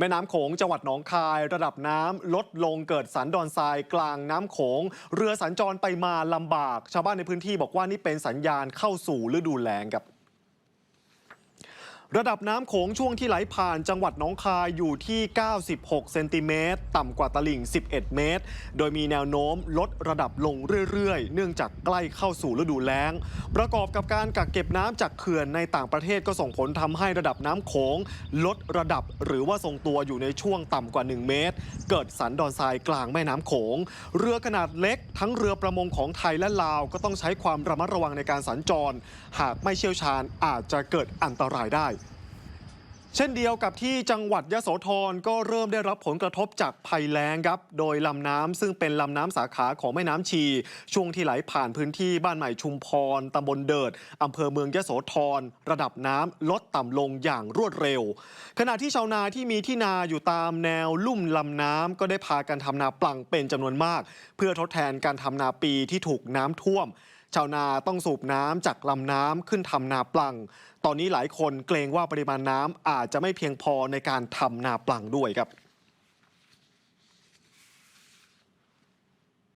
แม่น้ำโขงจังหวัดหนองคาย ระดับน้ำลดลงเกิดสันดอนทรายกลางน้ำโขง เรือสัญจรไปมาลำบาก ชาวบ้านในพื้นที่บอกว่านี่เป็นสัญญาณเข้าสู่ฤดูแล้งครับ ระดับน้ำโขงช่วงที่ไหลผ่านจังหวัดหนองคายอยู่ที่ 96 เซนติเมตรต่ำกว่าตลิ่ง 11 เมตร โดยมีแนวโน้มลดระดับลงเรื่อยๆ เนื่องจากใกล้เข้าสู่ฤดูแล้ง ประกอบกับการกักเก็บน้ำจากเขื่อนในต่างประเทศก็ส่งผลทำให้ระดับน้ำโขงลดระดับหรือว่าทรงตัวอยู่ในช่วงต่ำกว่า 1 เมตร เกิดสันดอนทรายกลางแม่น้ำโขง เรือขนาดเล็ก ทั้งเรือประมงของไทยและลาวก็ต้องใช้ความระมัดระวังในการสัญจร หากไม่เชี่ยวชาญอาจจะเกิดอันตรายได้ เช่นเดียวกับที่จังหวัดยะโสธรก็เริ่มได้รับผลกระทบจากภัยแล้งครับ โดยลำน้ำซึ่งเป็นลำน้ำสาขาของแม่น้ำชี ช่วงที่ไหลผ่านพื้นที่บ้านใหม่ชุมพรตำบลเดิดอำเภอเมืองยะโสธรระดับน้ำลดต่ำลงอย่างรวดเร็ว ขณะที่ชาวนาที่มีที่นาอยู่ตามแนวลุ่มลำน้ำก็ได้พากันทำนาปลังเป็นจำนวนมาก เพื่อทดแทนการทำนาปีที่ถูกน้ำท่วม ชาวนาต้องสูบน้ำจากลำน้ำขึ้นทำนาปลัง ตอนนี้หลายคนเกรงว่าปริมาณน้ำอาจจะไม่เพียงพอในการทำนาปลังด้วยครับ